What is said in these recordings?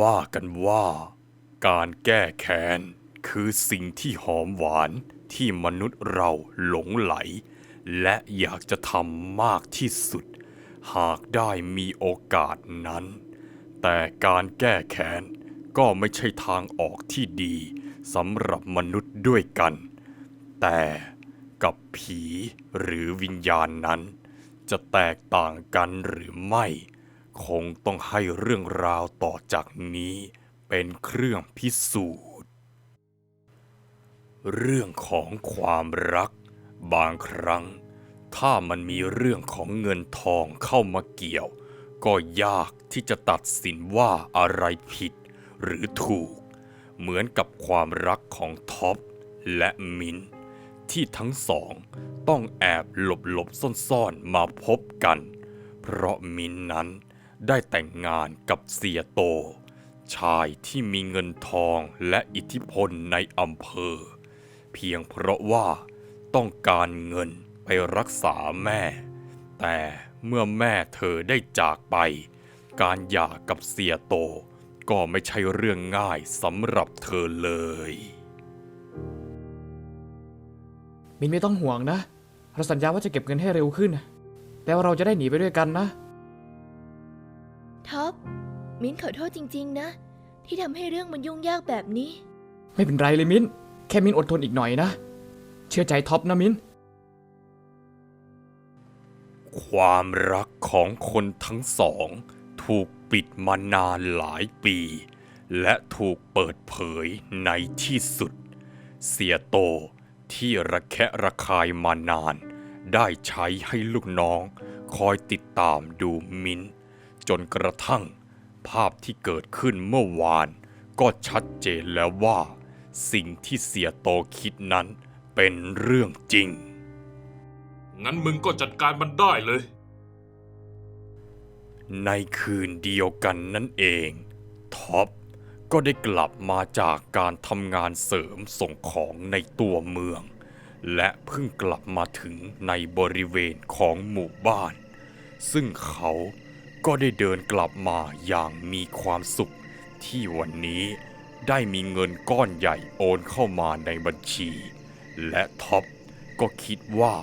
ว่ากันว่า การแก้แค้นคือสิ่งที่หอมหวานที่มนุษย์เราหลงไหล และอยากจะทำมากที่สุด หากได้มีโอกาสนั้น แต่การแก้แค้นก็ไม่ใช่ทางออกที่ดีสำหรับมนุษย์ด้วยกัน แต่กับผีหรือวิญญาณนั้น จะแตกต่างกันหรือไม่ คงต้องให้เรื่องราวต่อจากนี้เป็นเครื่องพิสูจน์ เรื่องของความรัก บางครั้ง ถ้ามันมีเรื่องของเงินทองเข้ามาเกี่ยว ก็ยากที่จะตัดสินว่าอะไรผิดหรือถูก เหมือนกับความรักของท็อปและมินที่ทั้งสองต้องแอบหลบหลบซ่อนๆมาพบกัน เพราะมินนั้น ได้แต่งงานกับเสียโต ชายที่มีเงินทองและอิทธิพลในอำเภอ เพียงเพราะว่าต้องการเงินไปรักษาแม่ แต่เมื่อแม่เธอได้จากไป การหย่ากับเสียโตก็ไม่ใช่เรื่องง่ายสำหรับเธอเลย มินไม่ต้องห่วงนะ เราสัญญาว่าจะเก็บเงินให้เร็วขึ้นแต่ว่าเราจะได้หนีไปด้วยกันนะ มิ้นขอโทษจริง ๆ นะ ที่ทำให้เรื่องมันยุ่งยากแบบนี้ ไม่เป็นไรเลยมินแค่มินอดทนอีกหน่อยนะ เชื่อใจท็อปนะมินความรักของคนทั้งสอง ถูกปิดมานานหลายปี และถูกเปิดเผยในที่สุด เสียโตที่ระแคะระคายมานาน ได้ใช้ให้ลูกน้อง คอยติดตามดูมินท์จนกระทั่ง ภาพที่เกิดขึ้นเมื่อวาน ก็ชัดเจนแล้วว่า สิ่งที่เสียโตคิดนั้นเป็นเรื่องจริง งั้นมึงก็จัดการมันได้เลย ในคืนเดียวกันนั่นเอง ท็อปก็ได้กลับมาจากการทำงานเสริมส่งของในตัวเมือง และเพิ่งกลับมาถึงในบริเวณของหมู่บ้าน ซึ่งเขา ก็ได้เดินกลับมาอย่างมีความสุข ที่วันนี้ได้มีเงินก้อนใหญ่โอนเข้ามาในบัญชี และท็อปก็คิดว่า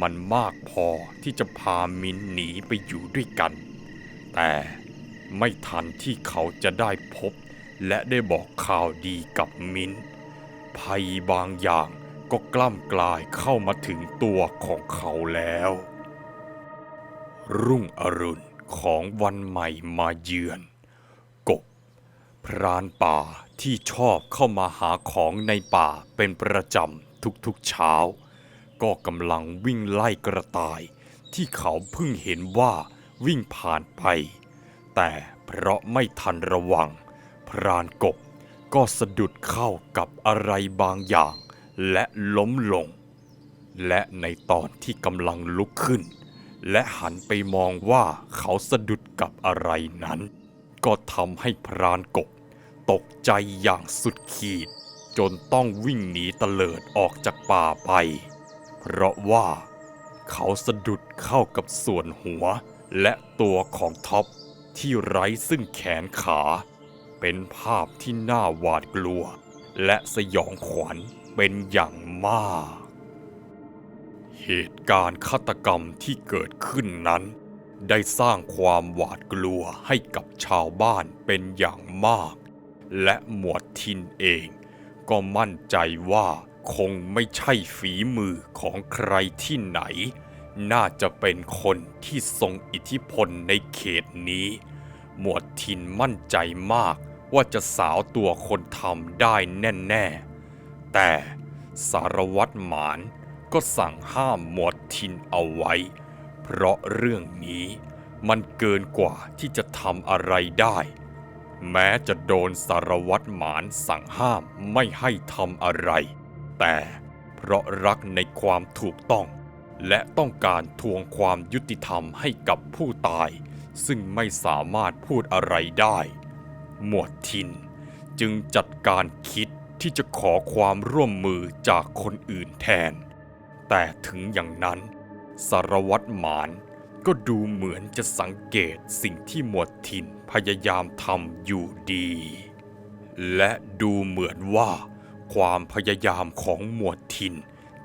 มันมากพอที่จะพามินหนีไปอยู่ด้วยกัน แต่ไม่ทันที่เขาจะได้พบ และได้บอกข่าวดีกับมินภัยบางอย่างก็กล้ำกลายเข้ามาถึงตัวของเขาแล้ว รุ่งอรุณ ของวันใหม่มาเยือน กบ พรานป่าที่ชอบเข้ามาหาของในป่าเป็นประจำทุกๆเช้า ก็กำลังวิ่งไล่กระต่าย ที่เขาเพิ่งเห็นว่าวิ่งผ่านไป แต่เพราะไม่ทันระวัง พรานกบก็สะดุดเข้ากับอะไรบางอย่าง และล้มลง และในตอนที่กำลังลุกขึ้น และหันไปมองว่าเขาสะดุดกับอะไรนั้น ก็ทำให้พรานกบตกใจอย่างสุดขีด จนต้องวิ่งหนีตะเลิดออกจากป่าไป เพราะว่า เขาสะดุดเข้ากับส่วนหัวและตัวของท็อปที่ไร้ซึ่งแขนขา เป็นภาพที่น่าหวาดกลัว และสยองขวัญเป็นอย่างมาก เหตุการณ์ฆาตกรรมที่เกิดขึ้นนั้น ได้สร้างความหวาดกลัวให้กับชาวบ้านเป็นอย่างมาก และหมวดทินเอง ก็มั่นใจว่าคงไม่ใช่ฝีมือของใครที่ไหน น่าจะเป็นคนที่ทรงอิทธิพลในเขตนี้ หมวดทินมั่นใจมากว่าจะสาวตัวคนทำได้แน่ ๆ แต่สารวัตรหมาน ก็สั่งห้ามหมวดทินเอาไว้ เพราะเรื่องนี้มันเกินกว่าที่จะทำอะไรได้ แม้จะโดนสารวัตรหมานสั่งห้ามไม่ให้ทำอะไร แต่เพราะรักในความถูกต้อง และต้องการทวงความยุติธรรมให้กับผู้ตาย ซึ่งไม่สามารถพูดอะไรได้ หมวดทินจึงจัดการคิดที่จะขอความร่วมมือจากคนอื่นแทน แต่ถึงอย่างนั้น สารวัตรหมานก็ดูเหมือนจะสังเกตสิ่งที่หมวดทินพยายามทำอยู่ดี และดูเหมือนว่า ความพยายามของหมวดทิน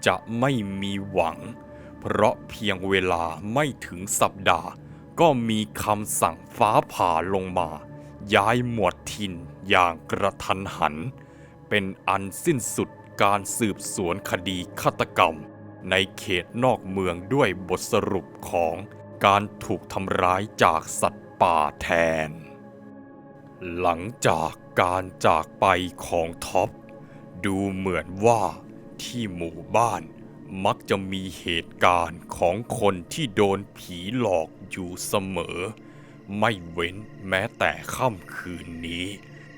จะไม่มีหวัง เพราะเพียงเวลาไม่ถึงสัปดาห์ ก็มีคำสั่งฟ้าผ่าลงมา ย้ายหมวดทินอย่างกระทันหัน เป็นอันสิ้นสุดการสืบสวนคดีฆาตกรรม ในเขตนอกเมืองด้วยบทสรุปของการถูกทำร้ายจากสัตว์ป่าแทน หลังจากการจากไปของท็อป ดูเหมือนว่าที่หมู่บ้านมักจะมีเหตุการณ์ของคนที่โดนผีหลอกอยู่เสมอ ไม่เว้นแม้แต่ค่ำคืนนี้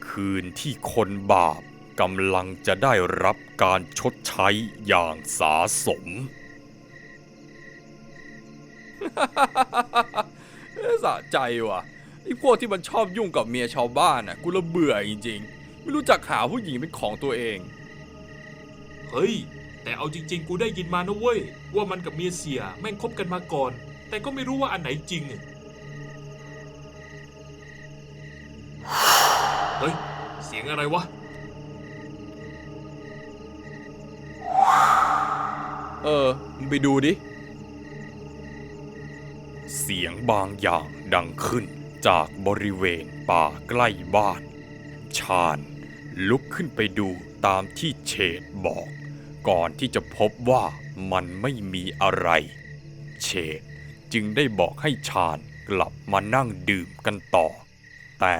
คืนที่คนบาป กำลังจะได้รับการชดใช้อย่างสาสม สะใจว่ะไอ้พวกที่มันชอบยุ่งกับเมียชาวบ้านน่ะกูละเบื่อจริงๆ ไม่รู้จักหาผู้หญิงเป็นของตัวเอง เฮ้ย แต่เอาจริง ๆ กูได้ยินมานะเว้ย ว่ามันกับเมียเสียแม่งคบกันมาก่อน แต่ก็ไม่รู้ว่าอันไหนจริงอะเฮ้ย เสียงอะไรวะ เออ ไปดูดิ เสียงบางอย่างดังขึ้นจากบริเวณป่าใกล้บ้าน ชาญลุกขึ้นไปดูตามที่เฉดบอก ก่อนที่จะพบว่ามันไม่มีอะไร เฉดจึงได้บอกให้ชาญกลับมานั่งดื่มกันต่อ แต่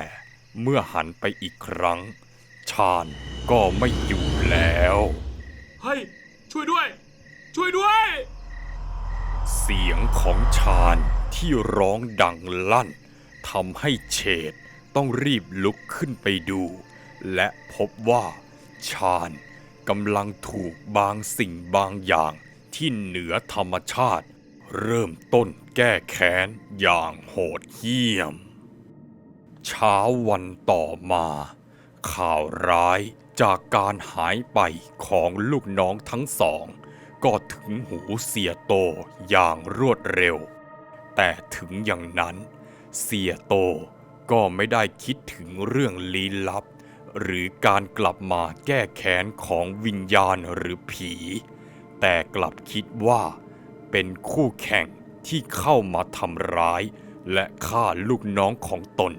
เมื่อหันไปอีกครั้ง ชาญก็ไม่อยู่แล้ว เฮ้ย ช่วยด้วย ช่วยด้วย เสียงของชาญที่ร้องดังลั่นทำให้เฉดต้องรีบลุกขึ้นไปดู และพบว่า ชาญกำลังถูกบางสิ่งบางอย่างที่เหนือธรรมชาติ เริ่มต้นแก้แค้นอย่างโหดเหี้ยม เช้าวันต่อมา ข่าวร้ายจากการหายไปของลูกน้องทั้งสอง ก็ถึงหูเสียโตอย่างรวดเร็ว แต่ถึงอย่างนั้น เสียโตก็ไม่ได้คิดถึงเรื่องลี้ลับ หรือการกลับมาแก้แค้นของวิญญาณหรือผี แต่กลับคิดว่าเป็นคู่แข่งที่เข้ามาทำร้าย และฆ่าลูกน้องของตน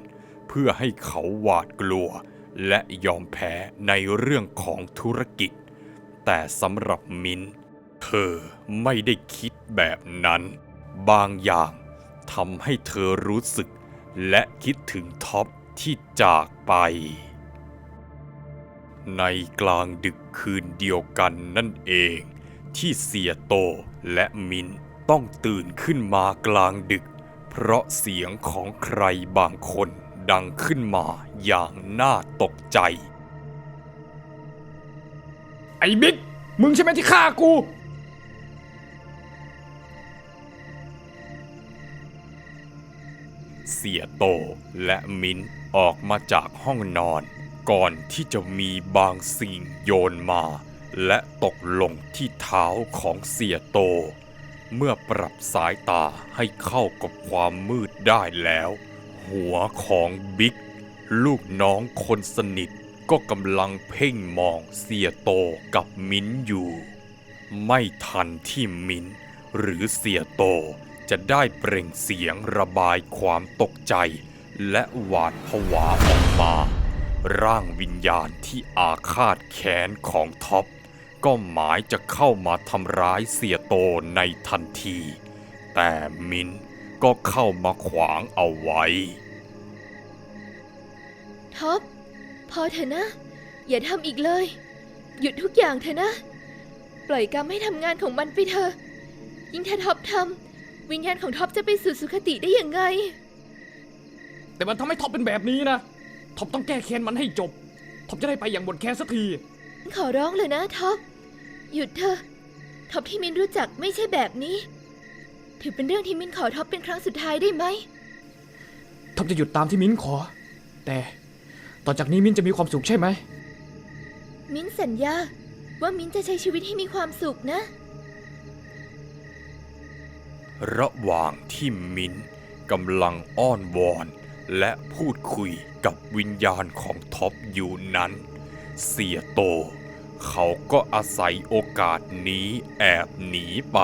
เพื่อให้เขาหวาดกลัว และยอมแพ้ในเรื่องของธุรกิจ แต่สำหรับมินเธ อไม่ได้คิดแบบนั้น บางอย่างทำให้เธอรู้สึก และคิดถึงท็อปที่จากไป ในกลางดึกคืนเดียวกันนั่นเอง ที่เสียโตและมินต้องตื่นขึ้นมากลางดึก เพราะเสียงของใครบางคนดังขึ้นมาอย่างน่าตกใจ ไอ้บิ๊กมึงใช่ไหมที่ฆ่ากู เสียโตและมิ้นออกมาจากห้องนอน ก่อนที่จะมีบางสิ่งโยนมา และตกลงที่เท้าของเสียโต เมื่อปรับสายตาให้เข้ากับความมืดได้แล้ว หัวของบิ๊กลูกน้องคนสนิทก็กำลังเพ่งมองเสียโตกับมิ้นอยู่ ไม่ทันที่มิ้นหรือเสียโต จะได้เปล่งเสียงระบายความตกใจ และหวาดผวาออกมา ร่างวิญญาณที่อาฆาตแค้นของท็อปก็หมายจะเข้ามาทำร้ายเสียโตในทันที แต่มินก็เข้ามาขวางเอาไว้ ท็อป พอเถอะนะ อย่าทำอีกเลย หยุดทุกอย่างเถอะนะ ปล่อยกรรมให้ทำงานของมันไปเถอะยิ่งถ้าท็อปทำ วิญญาณของท็อปจะไปสู่สุคติได้ยังไง แต่มันทำให้ท็อปเป็นแบบนี้นะ ท็อปต้องแก้แค้นมันให้จบ ท็อปจะได้ไปอย่างหมดแค้นสักที ขอร้องเลยนะท็อป หยุดเถอะ ท็อปที่มินรู้จักไม่ใช่แบบนี้ ถือเป็นเรื่องที่มินขอท็อปเป็นครั้งสุดท้ายได้ไหม ท็อปจะหยุดตามที่มิ้นขอ แต่ต่อจากนี้มิ้นจะมีความสุขใช่ไหม มินสัญญาว่ามินจะใช้ชีวิตให้มีความสุขนะ ระหว่างที่มินกำลังอ้อนวอน และพูดคุยกับวิญญาณของท็อปอยู่นั้น เสียโต เขาก็อาศัยโอกาสนี้แอบหนีไป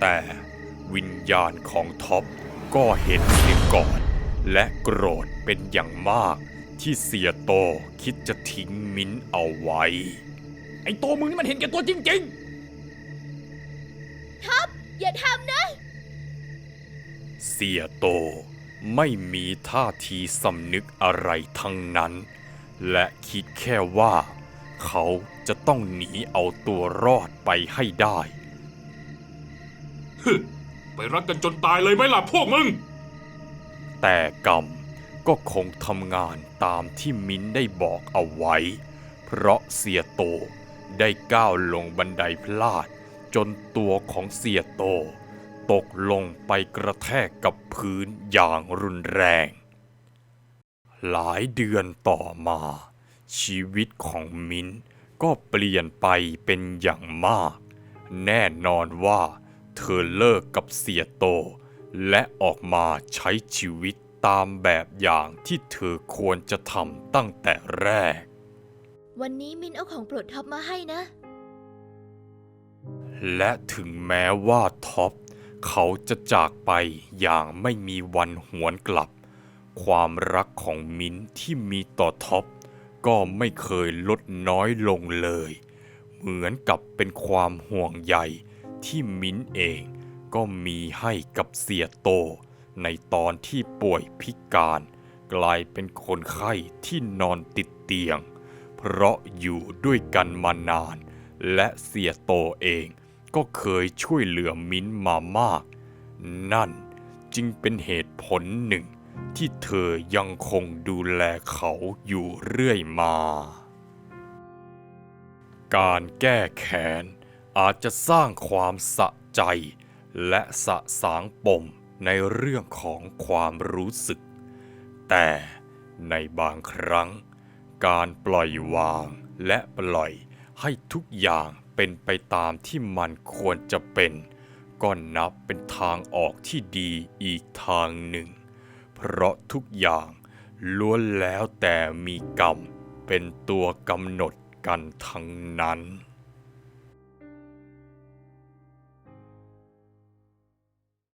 แต่วิญญาณของท็อปก็เห็นเสียก่อน และโกรธเป็นอย่างมาก ที่เสียโตคิดจะทิ้งมิ้นท์เอาไว้ ไอ้ตัวมึงนี่มันเห็นแก่ตัวจริงอย่าทำนะ เสียโตไม่มีท่าทีสำนึกอะไรทั้งนั้น และคิดแค่ว่า เขาจะต้องหนีเอาตัวรอดไปให้ได้ฮึไปรักกันจนตายเลยไหมล่ะพวกมึง แต่กรรมก็คงทำงานตามที่มิ้นได้บอกเอาไว้ เพราะเสียโตได้ก้าวลงบันไดพลาด จนตัวของเสียโต ตกลงไปกระแทกกับพื้นอย่างรุนแรง หลายเดือนต่อมา ชีวิตของมิ้นก็เปลี่ยนไปเป็นอย่างมาก แน่นอนว่าเธอเลิกกับเสียโต และออกมาใช้ชีวิตตามแบบอย่างที่เธอควรจะทำตั้งแต่แรก วันนี้มินเอาของโปรดท็อปมาให้นะ และถึงแม้ว่าท็อป เขาจะจากไปอย่างไม่มีวันหวนกลับ ความรักของมิ้นที่มีต่อท็อปก็ไม่เคยลดน้อยลงเลย เหมือนกับเป็นความห่วงใยที่มิ้นเองก็มีให้กับเสียโต ในตอนที่ป่วยพิการ กลายเป็นคนไข้ที่นอนติดเตียง เพราะอยู่ด้วยกันมานาน และเสียโตเอง ก็เคยช่วยเหลือมิ้นมามาก นั่นจึงเป็นเหตุผลหนึ่ง ที่เธอยังคงดูแลเขาอยู่เรื่อยมา การแก้แค้นอาจจะสร้างความสะใจ และสะสางปมในเรื่องของความรู้สึก แต่ในบางครั้ง การปล่อยวางและปล่อยให้ทุกอย่าง เป็นไปตามที่มันควรจะเป็น ก็นับเป็นทางออกที่ดีอีกทางหนึ่ง เพราะทุกอย่างล้วนแล้วแต่มีกรรมเป็นตัวกำหนดกันทั้งนั้น